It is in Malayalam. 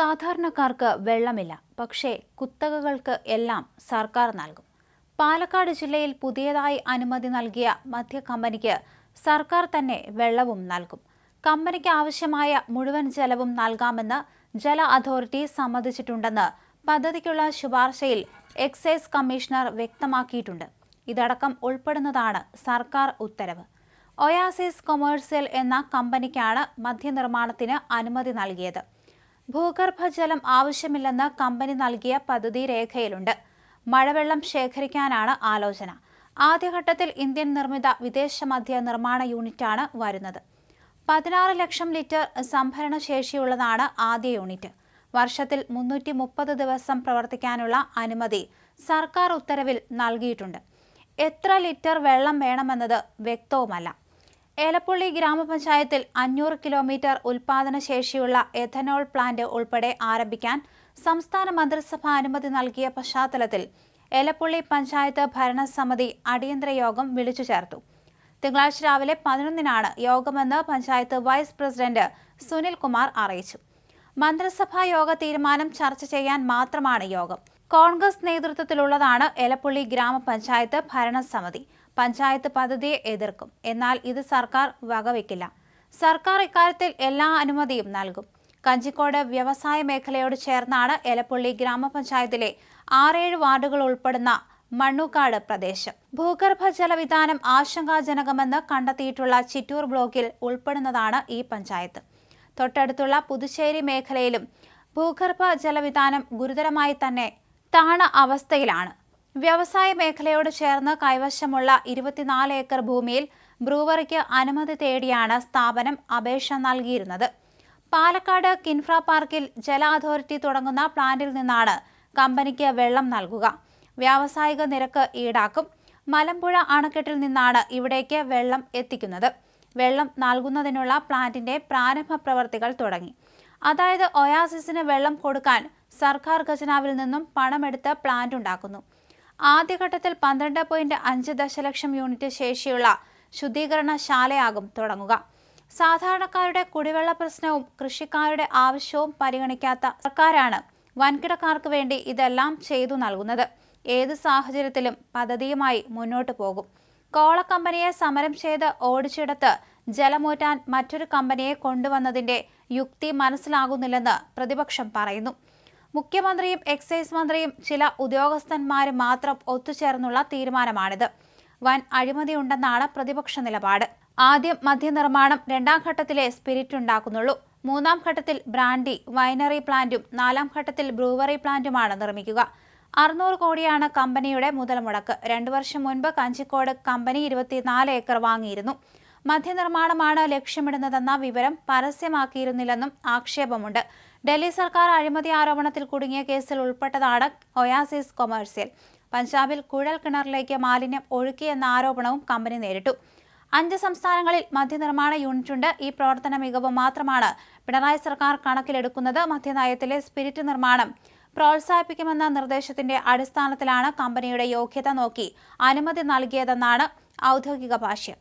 സാധാരണക്കാർക്ക് വെള്ളമില്ല. പക്ഷേ കുത്തകകൾക്ക് എല്ലാം സർക്കാർ നൽകും. പാലക്കാട് ജില്ലയിൽ പുതിയതായി അനുമതി നൽകിയ മധ്യ കമ്പനിക്ക് സർക്കാർ തന്നെ വെള്ളവും നൽകും. കമ്പനിക്ക് ആവശ്യമായ മുഴുവൻ ജലവും നൽകാമെന്ന് ജല അതോറിറ്റി സമ്മതിച്ചിട്ടുണ്ടെന്ന് പദ്ധതിക്കുള്ള ശുപാർശയിൽ എക്സൈസ് കമ്മീഷണർ വ്യക്തമാക്കിയിട്ടുണ്ട്. ഇതടക്കം ഉൾപ്പെടുന്നതാണ് സർക്കാർ ഉത്തരവ്. ഒയാസിസ് കൊമേഴ്സ്യൽ എന്ന കമ്പനിക്കാണ് മദ്യനിർമ്മാണത്തിന് അനുമതി നൽകിയത്. ഭൂഗർഭജലം ആവശ്യമില്ലെന്ന് കമ്പനി നൽകിയ പദ്ധതി രേഖയിലുണ്ട്. മഴവെള്ളം ശേഖരിക്കാനാണ് ആലോചന. ആദ്യഘട്ടത്തിൽ ഇന്ത്യൻ നിർമ്മിത വിദേശ മധ്യ നിർമ്മാണ യൂണിറ്റാണ് വരുന്നത്. പതിനാറ് ലക്ഷം ലിറ്റർ സംഭരണ ശേഷിയുള്ളതാണ് ആദ്യ യൂണിറ്റ്. വർഷത്തിൽ മുന്നൂറ്റി മുപ്പത് ദിവസം പ്രവർത്തിക്കാനുള്ള അനുമതി സർക്കാർ ഉത്തരവിൽ നൽകിയിട്ടുണ്ട്. എത്ര ലിറ്റർ വെള്ളം വേണമെന്നത് വ്യക്തവുമല്ല. ഏലപ്പുള്ളി ഗ്രാമപഞ്ചായത്തിൽ അഞ്ഞൂറ് കിലോമീറ്റർ ഉൽപാദന ശേഷിയുള്ള എഥനോൾ പ്ലാന്റ് ഉൾപ്പെടെ ആരംഭിക്കാൻ സംസ്ഥാന മന്ത്രിസഭ അനുമതി നൽകിയ പശ്ചാത്തലത്തിൽ ഏലപ്പള്ളി പഞ്ചായത്ത് ഭരണസമിതി അടിയന്തര യോഗം വിളിച്ചു ചേർത്തു. തിങ്കളാഴ്ച രാവിലെ പതിനൊന്നിനാണ് യോഗമെന്ന് പഞ്ചായത്ത് വൈസ് പ്രസിഡന്റ് സുനിൽ കുമാർ അറിയിച്ചു. മന്ത്രിസഭാ യോഗ തീരുമാനം ചർച്ച ചെയ്യാൻ മാത്രമാണ് യോഗം. കോൺഗ്രസ് നേതൃത്വത്തിലുള്ളതാണ് എലപ്പുള്ളി ഗ്രാമപഞ്ചായത്ത് ഭരണസമിതി. പഞ്ചായത്ത് പദ്ധതിയെ എതിർക്കും. എന്നാൽ ഇത് സർക്കാർ വകവെക്കില്ല. സർക്കാർ ഇക്കാര്യത്തിൽ എല്ലാ അനുമതിയും നൽകും. കഞ്ചിക്കോട് വ്യവസായ മേഖലയോട് ചേർന്നാണ് എലപ്പുള്ളി ഗ്രാമപഞ്ചായത്തിലെ ആറേഴ് വാർഡുകൾ ഉൾപ്പെടുന്ന മണ്ണുകാട് പ്രദേശം. ഭൂഗർഭ ജലവിധാനം ആശങ്കാജനകമെന്ന് കണ്ടെത്തിയിട്ടുള്ള ചിറ്റൂർ ബ്ലോക്കിൽ ഉൾപ്പെടുന്നതാണ് ഈ പഞ്ചായത്ത്. തൊട്ടടുത്തുള്ള പുതുശ്ശേരി മേഖലയിലും ഭൂഗർഭ ജലവിധാനം ഗുരുതരമായി തന്നെ താണ അവസ്ഥയിലാണ്. വ്യവസായ മേഖലയോട് ചേർന്ന് കൈവശമുള്ള ഇരുപത്തിനാല് ഏക്കർ ഭൂമിയിൽ ബ്രൂവറിക്ക് അനുമതി തേടിയാണ് സ്ഥാപനം അപേക്ഷ നൽകിയിരുന്നത്. പാലക്കാട് കിൻഫ്ര പാർക്കിൽ ജല അതോറിറ്റി തുടങ്ങുന്ന പ്ലാന്റിൽ നിന്നാണ് കമ്പനിക്ക് വെള്ളം നൽകുക. വ്യാവസായിക നിരക്ക് ഈടാക്കും. മലമ്പുഴ അണക്കെട്ടിൽ നിന്നാണ് ഇവിടേക്ക് വെള്ളം എത്തിക്കുന്നത്. വെള്ളം നൽകുന്നതിനുള്ള പ്ലാന്റിന്റെ പ്രാരംഭ പ്രവർത്തികൾ തുടങ്ങി. അതായത് ഒയാസിസിന് വെള്ളം കൊടുക്കാൻ സർക്കാർ ഖജനാവിൽ നിന്നും പണമെടുത്ത് പ്ലാന്റ് ഉണ്ടാക്കുന്നു. ആദ്യഘട്ടത്തിൽ പന്ത്രണ്ട് പോയിന്റ് അഞ്ച് ദശലക്ഷം യൂണിറ്റ് ശേഷിയുള്ള ശുദ്ധീകരണശാലയാകും തുടങ്ങുക. സാധാരണക്കാരുടെ കുടിവെള്ള പ്രശ്നവും കൃഷിക്കാരുടെ ആവശ്യവും പരിഗണിക്കാത്ത സർക്കാരാണ് വൻകിടക്കാർക്ക് വേണ്ടി ഇതെല്ലാം ചെയ്തു നൽകുന്നത്. ഏത് സാഹചര്യത്തിലും പദ്ധതിയുമായി മുന്നോട്ടു പോകും. കോള കമ്പനിയെ സമരം ചെയ്ത് ഓടിച്ചെടുത്ത് ജലമൂറ്റാൻ മറ്റൊരു കമ്പനിയെ കൊണ്ടുവന്നതിന്റെ യുക്തി മനസ്സിലാകുന്നില്ലെന്ന് പ്രതിപക്ഷം പറയുന്നു. മുഖ്യമന്ത്രിയും എക്സൈസ് മന്ത്രിയും ചില ഉദ്യോഗസ്ഥന്മാരും മാത്രം ഒത്തുചേർന്നുള്ള തീരുമാനമാണിത്. വൻ അഴിമതിയുണ്ടെന്നാണ് പ്രതിപക്ഷ നിലപാട്. ആദ്യം മദ്യനിർമ്മാണം രണ്ടാം ഘട്ടത്തിലെ സ്പിരിറ്റ് ഉണ്ടാക്കുന്നുള്ളൂ. മൂന്നാം ഘട്ടത്തിൽ ബ്രാൻഡി വൈനറി പ്ലാന്റും നാലാം ഘട്ടത്തിൽ ബ്രൂവറി പ്ലാന്റുമാണ് നിർമ്മിക്കുക. അറുന്നൂറ് കോടിയാണ് കമ്പനിയുടെ മുതൽ മുടക്ക് രണ്ടു വർഷം മുൻപ് കഞ്ചിക്കോട് കമ്പനി ഇരുപത്തിനാല് ഏക്കർ വാങ്ങിയിരുന്നു. മദ്യനിർമ്മാണമാണ് ലക്ഷ്യമിടുന്നതെന്ന വിവരം പരസ്യമാക്കിയിരുന്നില്ലെന്നും ആക്ഷേപമുണ്ട്. ഡൽഹി സർക്കാർ അഴിമതി ആരോപണത്തിൽ കുടുങ്ങിയ കേസിൽ ഉൾപ്പെട്ടതാണ് ഒയാസിസ് കൊമേഴ്സ്യൽ. പഞ്ചാബിൽ കുഴൽ കിണറിലേക്ക് മാലിന്യം ഒഴുക്കിയെന്ന ആരോപണവും കമ്പനി നേരിട്ടു. അഞ്ച് സംസ്ഥാനങ്ങളിൽ മദ്യനിർമ്മാണ യൂണിറ്റുണ്ട്. ഈ പ്രവർത്തന മികവ് മാത്രമാണ് പിണറായി സർക്കാർ കണക്കിലെടുക്കുന്നത്. മദ്യനയത്തിലെ സ്പിരിറ്റ് നിർമ്മാണം പ്രോത്സാഹിപ്പിക്കുമെന്ന നിർദ്ദേശത്തിന്റെ അടിസ്ഥാനത്തിലാണ് കമ്പനിയുടെ യോഗ്യത നോക്കി അനുമതി നൽകിയതെന്നാണ് ഔദ്യോഗിക ഭാഷ്യം.